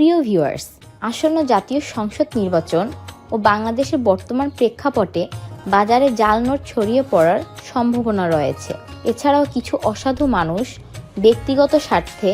প্রিয় ভিউয়ার্স, আসন্ন জাতীয় সংসদ নির্বাচন ও বাংলাদেশের বর্তমান প্রেক্ষাপটে বাজারে জাল নোট ছড়িয়ে পড়ার সম্ভাবনা রয়েছে। এছাড়াও কিছু অসাধু মানুষ ব্যক্তিগত স্বার্থে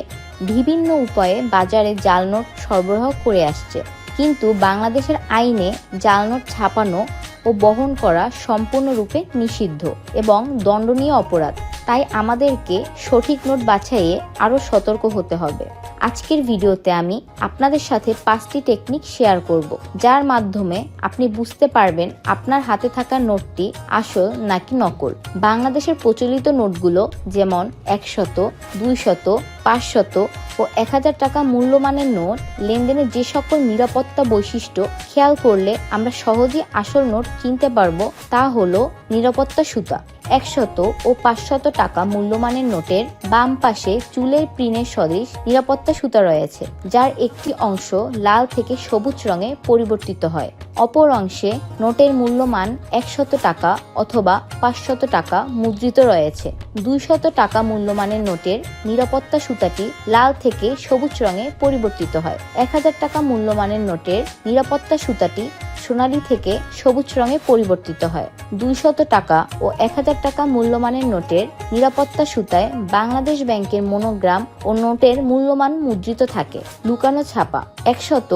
বিভিন্ন উপায়ে বাজারে জাল নোট সরবরাহ করে আসছে। কিন্তু বাংলাদেশের আইনে জাল নোট ছাপানো ও বহন করা সম্পূর্ণরূপে নিষিদ্ধ এবং দণ্ডনীয় অপরাধ। তাই আমাদেরকে সঠিক নোট বাছাইয়ে আরও সতর্ক হতে হবে। আজকের ভিডিওতে আমি আপনাদের সাথে পাঁচটি টেকনিক শেয়ার করব, যার মাধ্যমে আপনি বুঝতে পারবেন আপনার হাতে থাকা নোটটি আসল নাকি নকল। বাংলাদেশের প্রচলিত নোটগুলো যেমন একশত, দুইশত, পাঁচশত ও এক হাজার টাকা মূল্যমানের নোট, লেনদেনের যে সকল নিরাপত্তা বৈশিষ্ট্য খেয়াল করলে আমরা সহজেই আসল নোট চিনতে পারব, তা হলো নিরাপত্তা সুতা। একশত ও পাঁচশত টাকা মূল্যমানের নোটের বাম পাশে চুলের প্রিনের সদৃশ নিরাপত্তা সুতা রয়েছে, যার একটি অংশ লাল থেকে সবুজ রঙে পরিবর্তিত হয়। অপর অংশে নোটের মূল্যমান একশত টাকা অথবা পাঁচশত টাকা মুদ্রিত রয়েছে। দুইশত টাকা মূল্যমানের নোটের নিরাপত্তা সুতাটি লাল থেকে সবুজ রঙে পরিবর্তিত হয়। এক হাজার টাকা মূল্যমানের নোটের নিরাপত্তা সুতাটি সোনালী থেকে সবুজ রঙে পরিবর্তিত হয়। দুইশত টাকা ও এক হাজার টাকা মূল্যমানের নোটের নিরাপত্তা সুতায় বাংলাদেশ ব্যাংকের মনোগ্রাম ও নোটের মূল্যমান মুদ্রিত থাকে। লুকানো ছাপা, একশত,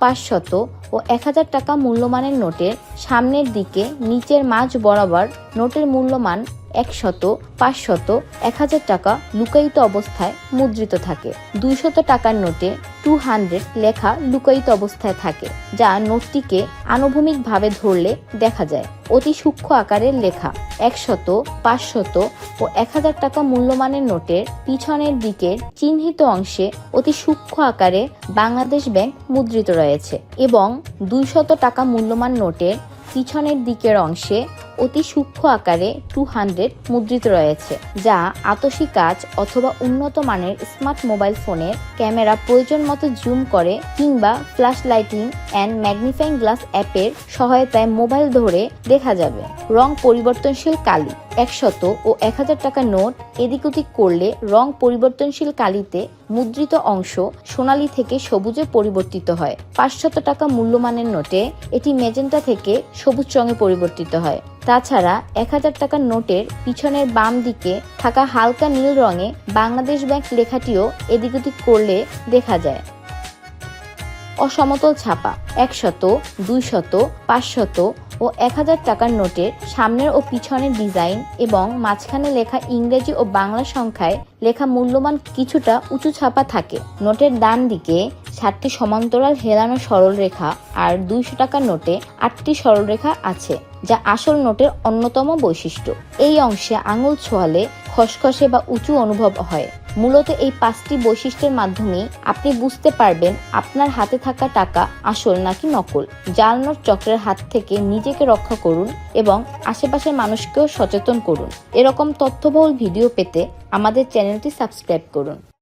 পাঁচশত ও এক হাজার টাকা মূল্যমানের নোটের সামনের দিকে নিচের মাঝ বরাবর নোটের মূল্যমান একশত, পাঁচশত এক হাজার টাকা লুকায়িত অবস্থায় মুদ্রিত থাকে। দুইশত টাকার নোটে টু হান্ড্রেড লেখা লুকায়িত অবস্থায় থাকে, যা নোটটিকে আনুভূমিকভাবে ধরলে দেখা যায়। অতি সূক্ষ্ম আকারের লেখা, একশত, পাঁচশত ও এক হাজার টাকা মূল্যমানের নোটের পিছনের দিকের চিহ্নিত অংশে অতি সূক্ষ্ম আকারে বাংলাদেশ ব্যাংক মুদ্রিত রয়েছে এবং দুইশত টাকা মূল্যমান নোটের পিছনের দিকের অংশে অতি সূক্ষ্ম আকারে টু হান্ড্রেড মুদ্রিত রয়েছে, যা আতসী কাজ অথবা উন্নত মানের স্মার্ট মোবাইল ফোনের ক্যামেরা প্রয়োজন মতো জুম করে কিংবা flash lighting and magnifying glass অ্যাপের সহায়তায় মোবাইল ধরে দেখা যাবে। রং পরিবর্তনশীল কালি। একশত ও এক হাজার টাকা নোট এদিক ওদিক করলে রং পরিবর্তনশীল কালিতে মুদ্রিত অংশ সোনালী থেকে সবুজে পরিবর্তিত হয়। পাঁচশত টাকা মূল্যমানের নোটে এটি মেজেন্টা থেকে সবুজ রঙে পরিবর্তিত হয়। তাছাড়া এক হাজার টাকার নোটের পিছনের বাম দিকে থাকা হালকা নীল রঙে বাংলাদেশ ব্যাংক লেখাটিও এদিক ওদিক করলে দেখা যায়। অসমতল ছাপা, একশত, দুইশত, পাঁচশত ও এক হাজার টাকার নোটের সামনের ও পিছনের ডিজাইন এবং মাঝখানে লেখা ইংরেজি ও বাংলা সংখ্যায় লেখা মূল্যমান কিছুটা উঁচু ছাপা থাকে। নোটের ডান দিকে সাতটি সমান্তরাল হেলানো সরলরেখা আর দুইশো টাকার নোটে আটটি সরলরেখা আছে, যা আসল নোটের অন্যতম বৈশিষ্ট্য। এই অংশে আঙুল ছোঁয়ালে খসখসে বা উঁচু অনুভব হয়। মূলত এই পাঁচটি বৈশিষ্ট্যের মাধ্যমে আপনি বুঝতে পারবেন আপনার হাতে থাকা টাকা আসল নাকি নকল। জাল নোট চক্রের হাত থেকে নিজেকে রক্ষা করুন এবং আশেপাশের মানুষকেও সচেতন করুন। এরকম তথ্যবহুল ভিডিও পেতে আমাদের চ্যানেলটি সাবস্ক্রাইব করুন।